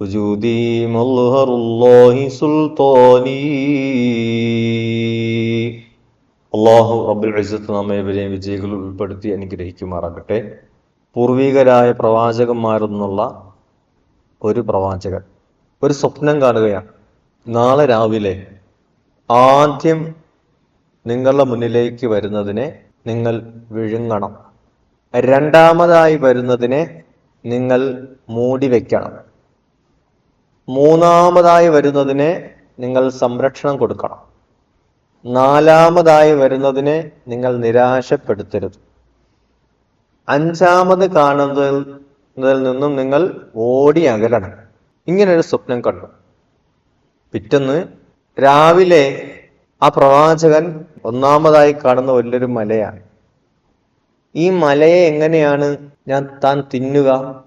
وجودي مظهر الله സുൽത്താനി അള്ളാഹു റബ്ബുൽ ഇസ്സത്ത് നമ്മെ ഇവരെയും വിജയികളിൽ ഉൾപ്പെടുത്തി അനുഗ്രഹിക്കുമാറാകട്ടെ പൂർവികരായ പ്രവാചകന്മാരെന്നുള്ള ഒരു പ്രവാചകൻ ഒരു സ്വപ്നം കാണുകയാണ് നാളെ രാവിലെ ആദ്യം നിങ്ങളുടെ മുന്നിലേക്ക് വരുന്നതിനെ നിങ്ങൾ വിഴുങ്ങണം രണ്ടാമതായി വരുന്നതിനെ നിങ്ങൾ മൂടി വെക്കണം മൂന്നാമതായി വരുന്നതിനെ നിങ്ങൾ സംരക്ഷണം കൊടുക്കണം. നാലാമതായി വരുന്നതിനെ നിങ്ങൾ നിരാശപ്പെടുത്തരുത്. അഞ്ചാമത് കാണുന്നതിൽ നിന്നും നിങ്ങൾ ഓടി അകലണം. ഇങ്ങനെ ഒരു സ്വപ്നം കണ്ടു. പിറ്റന്ന് രാവിലെ ആ പ്രവാചകൻ ഒന്നാമതായി കാണുന്ന വലിയൊരു മലയാണ്. ഈ മലയെ എങ്ങനെയാണ് ഞാൻ താൻ തിന്നുക?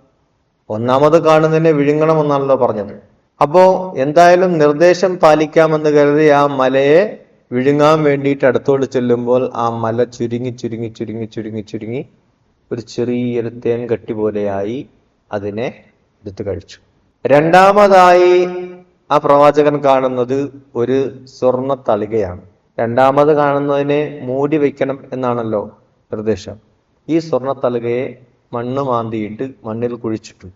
ഒന്നാമത് കാണുന്നതിനെ വിഴുങ്ങണമെന്നാണല്ലോ പറഞ്ഞത്. അപ്പോ എന്തായാലും നിർദ്ദേശം പാലിക്കാമെന്ന് കരുതി ആ മലയെ വിഴുങ്ങാൻ വേണ്ടിയിട്ട് അടുത്തോട് ചെല്ലുമ്പോൾ ആ മല ചുരുങ്ങി ചുരുങ്ങി ചുരുങ്ങി ചുരുങ്ങി ചുരുങ്ങി ഒരു ചെറിയൊരു തേൻ കട്ടി പോലെയായി അതിനെ എടുത്തു കഴിച്ചു. രണ്ടാമതായി ആ പ്രവാചകൻ കാണുന്നത് ഒരു സ്വർണ തളികയാണ്. രണ്ടാമത് കാണുന്നതിനെ മൂടി വയ്ക്കണം എന്നാണല്ലോ നിർദ്ദേശം. ഈ സ്വർണ തളികയെ മണ്ണ് മാന്തിയിട്ട് മണ്ണിൽ കുഴിച്ചിട്ടു.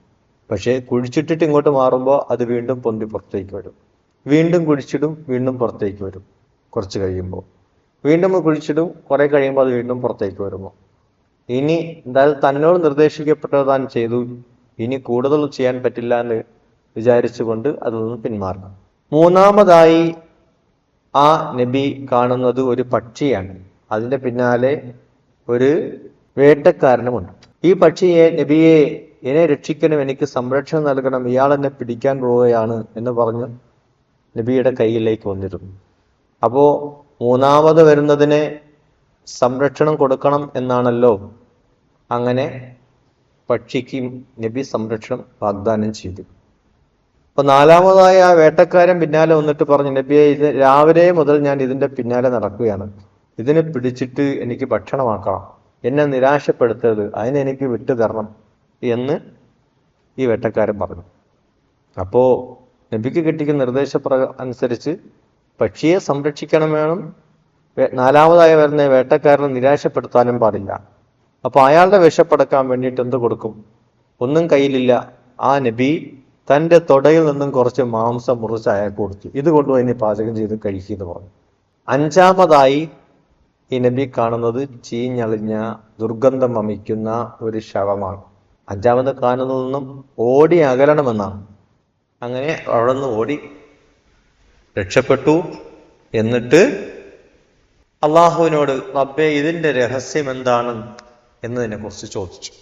പക്ഷേ കുഴിച്ചിട്ടിട്ട് ഇങ്ങോട്ട് മാറുമ്പോൾ അത് വീണ്ടും പൊന്തി പുറത്തേക്ക് വരും. വീണ്ടും കുഴിച്ചിടും വീണ്ടും പുറത്തേക്ക് വരും. കുറച്ച് കഴിയുമ്പോൾ. വീണ്ടും കുഴിച്ചിടും കുറെ കഴിയുമ്പോൾ അത് വീണ്ടും പുറത്തേക്ക് വരുമോ ഇനി എന്തായാലും തന്നോട് നിർദ്ദേശിക്കപ്പെട്ടത് താൻ ചെയ്തു. ഇനി കൂടുതൽ ചെയ്യാൻ പറ്റില്ല എന്ന് വിചാരിച്ചുകൊണ്ട് അതിൽ നിന്ന് പിന്മാറണം. മൂന്നാമതായി ആ നബി കാണുന്നത് ഒരു പക്ഷിയാണ്. അതിന്റെ പിന്നാലെ ഒരു വേട്ടക്കാരനുമുണ്ട്. ഈ പക്ഷിയെ നബിയെ എന്നെ രക്ഷിക്കണം എനിക്ക് സംരക്ഷണം നൽകണം ഇയാൾ എന്നെ പിടിക്കാൻ പോവുകയാണ് എന്ന് പറഞ്ഞ് നബിയുടെ കയ്യിലേക്ക് വന്നിരുന്നു. അപ്പോ മൂന്നാമത് വരുന്നതിനെ സംരക്ഷണം കൊടുക്കണം എന്നാണല്ലോ അങ്ങനെ പക്ഷിക്ക് നബി സംരക്ഷണം വാഗ്ദാനം ചെയ്തു. അപ്പൊ നാലാമതായ ആ വേട്ടക്കാരൻ പിന്നാലെ വന്നിട്ട് പറഞ്ഞു നബിയെ ഇത് രാവിലെ മുതൽ ഞാൻ ഇതിന്റെ പിന്നാലെ നടക്കുകയാണ്. ഇതിനെ പിടിച്ചിട്ട് എനിക്ക് ഭക്ഷണമാക്കണം എന്നെ നിരാശപ്പെടുത്തരുത്. അതിനെനിക്ക് വിട്ടു തരണം എന്ന് ഈ വേട്ടക്കാരൻ പറഞ്ഞു. അപ്പോ നബിക്ക് കിട്ടിയ നിർദ്ദേശപ്ര അനുസരിച്ച് പക്ഷിയെ സംരക്ഷിക്കണം വേണം. നാലാമതായി വരുന്ന വേട്ടക്കാരനെ നിരാശപ്പെടുത്താനും പാടില്ല. അപ്പൊ അയാളുടെ വിശപ്പടക്കാൻ വേണ്ടിയിട്ട് എന്ത് കൊടുക്കും? ഒന്നും കയ്യിലില്ല. ആ നബി തന്റെ തൊടയിൽ നിന്നും കുറച്ച് മാംസം മുറിച്ച് അയാൾക്ക് കൊടുത്തു. ഇത് ഇനി പാചകം ചെയ്ത് കഴിക്കുന്നു പറഞ്ഞു. അഞ്ചാമതായി ഈ നബി കാണുന്നത് ചീഞ്ഞളിഞ്ഞ ദുർഗന്ധം വമിക്കുന്ന ഒരു ശവമാണ്. അഞ്ചാമത് കാണുന്നതിൽ നിന്നും ഓടി അകലണമെന്നാണ്. അങ്ങനെ അവിടെ നിന്ന് ഓടി രക്ഷപ്പെട്ടു. എന്നിട്ട് അള്ളാഹുവിനോട് റബ്ബെ ഇതിന്റെ രഹസ്യം എന്താണ്? എന്നതിനെ കുറിച്ച് ചോദിച്ചു.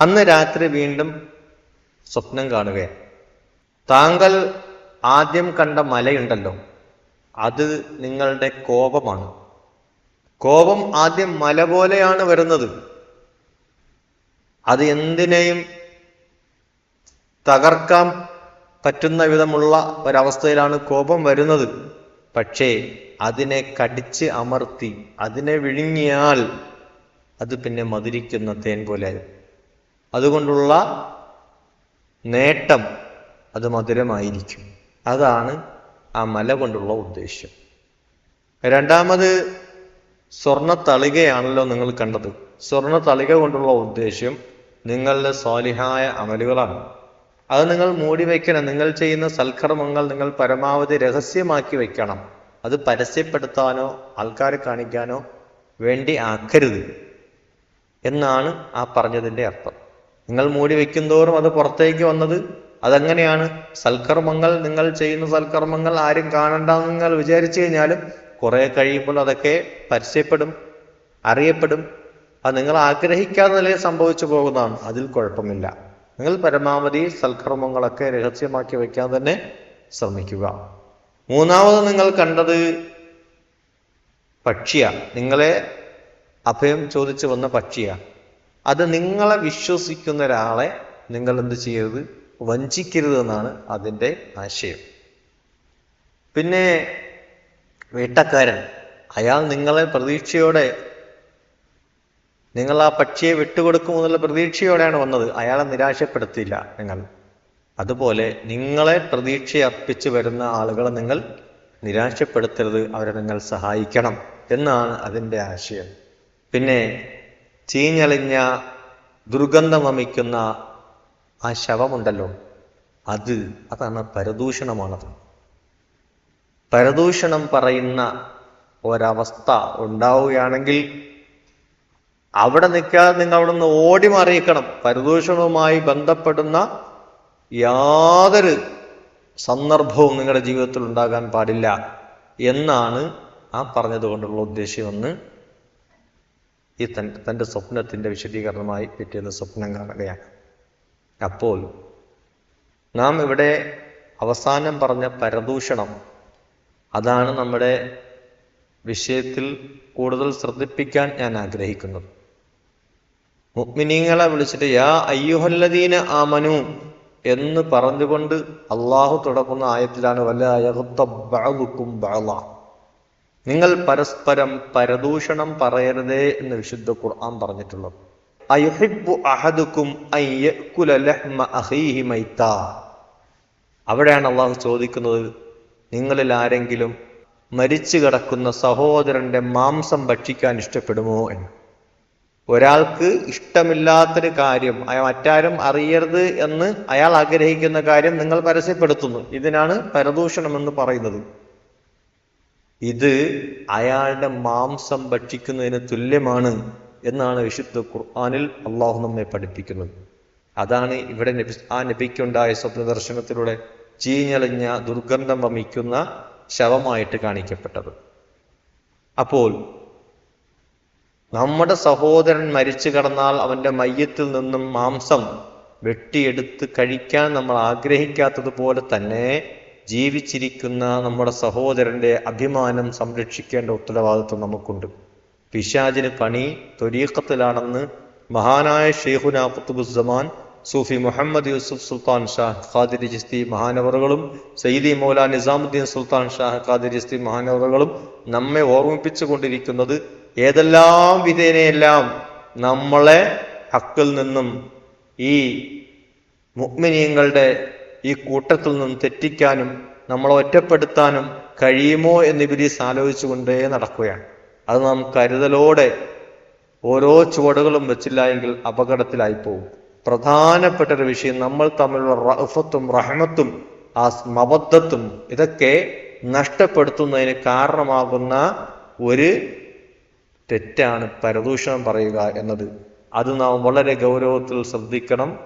അന്ന് രാത്രി വീണ്ടും സ്വപ്നം കാണുകയാണ്. താങ്കൾ ആദ്യം കണ്ട മലയുണ്ടല്ലോ. അത് നിങ്ങളുടെ കോപമാണ്. കോപം ആദ്യം മല പോലെയാണ് വരുന്നത്. അത് എന്തിനേയും തകർക്കാൻ പറ്റുന്ന വിധമുള്ള ഒരവസ്ഥയിലാണ് കോപം വരുന്നത്. പക്ഷേ അതിനെ കടിച്ച് അമർത്തി അതിനെ വിഴുങ്ങിയാൽ അത് പിന്നെ മധുരിക്കുന്ന തേൻ പോലെ അതുകൊണ്ടുള്ള നേട്ടം അത് മധുരമായിരിക്കും. അതാണ് ആ മല കൊണ്ടുള്ള ഉദ്ദേശ്യം രണ്ടാമത് സ്വർണ തളികയാണല്ലോ നിങ്ങൾ കണ്ടത്. സ്വർണ തളിക കൊണ്ടുള്ള ഉദ്ദേശ്യം നിങ്ങളുടെ സ്വാലിഹായ അമലുകളാണ്. അത് നിങ്ങൾ മൂടി വയ്ക്കണം. നിങ്ങൾ ചെയ്യുന്ന സൽക്കർമ്മങ്ങൾ നിങ്ങൾ പരമാവധി രഹസ്യമാക്കി വെക്കണം അത് പരസ്യപ്പെടുത്താനോ ആൾക്കാരെ കാണിക്കാനോ വേണ്ടി ആക്കരുത് എന്നാണ് ആ പറഞ്ഞതിന്റെ അർത്ഥം. നിങ്ങൾ മൂടി വെക്കുന്തോറും അത് പുറത്തേക്ക് വന്നത് അതെങ്ങനെയാണ്? സൽക്കർമ്മങ്ങൾ നിങ്ങൾ ചെയ്യുന്ന സൽക്കർമ്മങ്ങൾ ആരും കാണണ്ടെന്ന് നിങ്ങൾ വിചാരിച്ചു കഴിഞ്ഞാലും കുറെ കഴിയുമ്പോൾ അതൊക്കെ പരിചയപ്പെടും അറിയപ്പെടും. അത് നിങ്ങൾ ആഗ്രഹിക്കാത്ത നിലയിൽ സംഭവിച്ചു പോകുന്നതാണ്. അതിൽ കുഴപ്പമില്ല. നിങ്ങൾ പരമാവധി സൽക്കർമ്മങ്ങളൊക്കെ രഹസ്യമാക്കി വയ്ക്കാൻ തന്നെ ശ്രമിക്കുക. മൂന്നാമത് നിങ്ങൾ കണ്ടത് പക്ഷിയ. നിങ്ങളെ അഭയം ചോദിച്ചു വന്ന പക്ഷിയ. അത് നിങ്ങളെ വിശ്വസിക്കുന്ന ഒരാളെ നിങ്ങൾ എന്ത് ചെയ്യരുത്? വഞ്ചിക്കരുത് എന്നാണ് അതിന്റെ ആശയം. പിന്നെ വേട്ടക്കാരൻ അയാൾ നിങ്ങളെ പ്രതീക്ഷയോടെ നിങ്ങൾ ആ പക്ഷിയെ വിട്ടുകൊടുക്കുമെന്നുള്ള പ്രതീക്ഷയോടെയാണ് വന്നത്. അയാളെ നിരാശപ്പെടുത്തിയില്ല നിങ്ങൾ. അതുപോലെ നിങ്ങളെ പ്രതീക്ഷ അർപ്പിച്ച് വരുന്ന ആളുകളെ നിങ്ങൾ നിരാശപ്പെടുത്തരുത്. അവരെ നിങ്ങൾ സഹായിക്കണം എന്നാണ് അതിന്റെ ആശയം. പിന്നെ ചീഞ്ഞളിഞ്ഞ ദുർഗന്ധം വമിക്കുന്ന ആ ശവമുണ്ടല്ലോ. അത് അതാണ് പരദൂഷണമാണത്. പരദൂഷണം പറയുന്ന ഒരവസ്ഥ ഉണ്ടാവുകയാണെങ്കിൽ അവിടെ നിൽക്കാതെ നിങ്ങൾ അവിടെ നിന്ന് ഓടി മാറിയിക്കണം. പരദൂഷണവുമായി ബന്ധപ്പെടുന്ന യാതൊരു സന്ദർഭവും നിങ്ങളുടെ ജീവിതത്തിൽ ഉണ്ടാകാൻ പാടില്ല എന്നാണ് ആ പറഞ്ഞതുകൊണ്ടുള്ള ഉദ്ദേശ്യമെന്ന് ഈ തൻ തന്റെ സ്വപ്നത്തിന്റെ വിശദീകരണമായി പിറ്റേന്ന് സ്വപ്നം കാണുകയാണ്. അപ്പോൾ നാം ഇവിടെ അവസാനം പറഞ്ഞ പരദൂഷണം അതാണ് നമ്മുടെ വിഷയത്തിൽ കൂടുതൽ ശ്രദ്ധിപ്പിക്കാൻ ഞാൻ ആഗ്രഹിക്കുന്നത്. മുഅ്മിനീങ്ങളെ വിളിച്ചിട്ട് യാ അയ്യുഹല്ലദീന ആമനു എന്ന് പറഞ്ഞുകൊണ്ട് അള്ളാഹു തുടക്കുന്ന ആയത്തിലാണ് വല്ല യഗ്തബ്ബഅദുക്കും ബഅള നിങ്ങൾ പരസ്പരം പരദൂഷണം പറയരുതേ എന്ന് വിശുദ്ധ ഖുർആൻ പറഞ്ഞിട്ടുള്ളത്. അയുഹിബ്ബു അഹദുക്കും അൻ യഅ്കുല ലഹ്മ അഖീഹി മൈത്താ അവിടെയാണ് അള്ളാഹു ചോദിക്കുന്നത് നിങ്ങളിൽ ആരെങ്കിലും മരിച്ചു കിടക്കുന്ന സഹോദരന്റെ മാംസം ഭക്ഷിക്കാൻ ഇഷ്ടപ്പെടുമോ എന്ന്. ഒരാൾക്ക് ഇഷ്ടമില്ലാത്തൊരു കാര്യം അയാൾ മറ്റാരും അറിയരുത് എന്ന് അയാൾ ആഗ്രഹിക്കുന്ന കാര്യം നിങ്ങൾ പരസ്യപ്പെടുത്തുന്നു. ഇതിനാണ് പരദൂഷണം എന്ന് പറയുന്നത്. ഇത് അയാളുടെ മാംസം ഭക്ഷിക്കുന്നതിന് തുല്യമാണ് എന്നാണ് വിശുദ്ധ ഖുർആാനിൽ അള്ളാഹു നമ്മെ പഠിപ്പിക്കുന്നത്. അതാണ് ഇവിടെ നബി ആ നബിക്കുണ്ടായ സ്വപ്ന ദർശനത്തിലൂടെ ചീഞ്ഞളിഞ്ഞ ദുർഗന്ധം വമിക്കുന്ന ശവമായിട്ട് കാണിക്കപ്പെട്ടത്. അപ്പോൾ നമ്മുടെ സഹോദരൻ മരിച്ചു കടന്നാൽ അവന്റെ മയ്യത്തിൽ നിന്നും മാംസം വെട്ടിയെടുത്ത് കഴിക്കാൻ നമ്മൾ ആഗ്രഹിക്കാത്തതുപോലെ തന്നെ ജീവിച്ചിരിക്കുന്ന നമ്മുടെ സഹോദരന്റെ അഭിമാനം സംരക്ഷിക്കേണ്ട ഉത്തരവാദിത്വം നമുക്കുണ്ട്. പിശാജിന് പണി തൊരീക്കത്തിലാണെന്ന് മഹാനായ ഷെയ്ഖുന കുത്തുബുസമാൻ സൂഫി മുഹമ്മദ് യൂസുഫ് സുൽത്താൻ ഷാ ഖാദിരി ജിസ്തി മഹാനവറുകളും സയ്യിദി മൗല നിസാമുദ്ദീൻ സുൽത്താൻ ഷാ ഖാദിരി ജിസ്തി മഹാനവറുകളും നമ്മെ ഓർമ്മിപ്പിച്ചു കൊണ്ടിരിക്കുന്നത് ഏതെല്ലാം വിധേനയെല്ലാം നമ്മളെ ഹക്കിൽ നിന്നും ഈ മുഗ്മിനീയങ്ങളുടെ ഈ കൂട്ടത്തിൽ നിന്നും തെറ്റിക്കാനും നമ്മളെ ഒറ്റപ്പെടുത്താനും കഴിയുമോ എന്ന് ഇബിലീസ് ആലോചിച്ചുകൊണ്ടേ നടക്കുകയാണ്. അത് നാം കരുതലോടെ ഓരോ ചുവടുകളും വെച്ചില്ല എങ്കിൽ അപകടത്തിലായി പോകും. പ്രധാനപ്പെട്ട ഒരു വിഷയം. നമ്മൾ തമ്മിലുള്ള റഫത്തും റഹ്മത്തും ആ മബദ്ധത്തും ഇതൊക്കെ നഷ്ടപ്പെടുത്തുന്നതിന് കാരണമാകുന്ന ഒരു തെറ്റാണ് പരദൂഷണം പറയുക എന്നത്. അത് നാം വളരെ ഗൗരവത്തിൽ ശ്രദ്ധിക്കണം.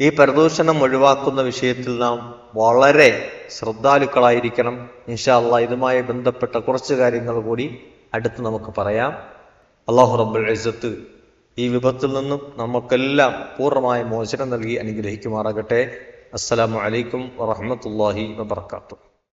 ഈ പരദൂഷണം ഒഴിവാക്കുന്ന വിഷയത്തിൽ നാം വളരെ ശ്രദ്ധാലുക്കളായിരിക്കണം. ഇൻഷാല്ല ഇതുമായി ബന്ധപ്പെട്ട കുറച്ച് കാര്യങ്ങൾ കൂടി അടുത്ത് നമുക്ക് പറയാം. അള്ളാഹു റബ്ബുൽ ഇസ്സത്ത് ഈ വിപത്തിൽ നിന്നും നമുക്കെല്ലാം പൂർണമായ മോചനം നൽകി അനുഗ്രഹിക്കുമാറാകട്ടെ. അസ്സലാമു അലൈക്കും വറഹ്മത്തുള്ളാഹി വബർക്കാത്തു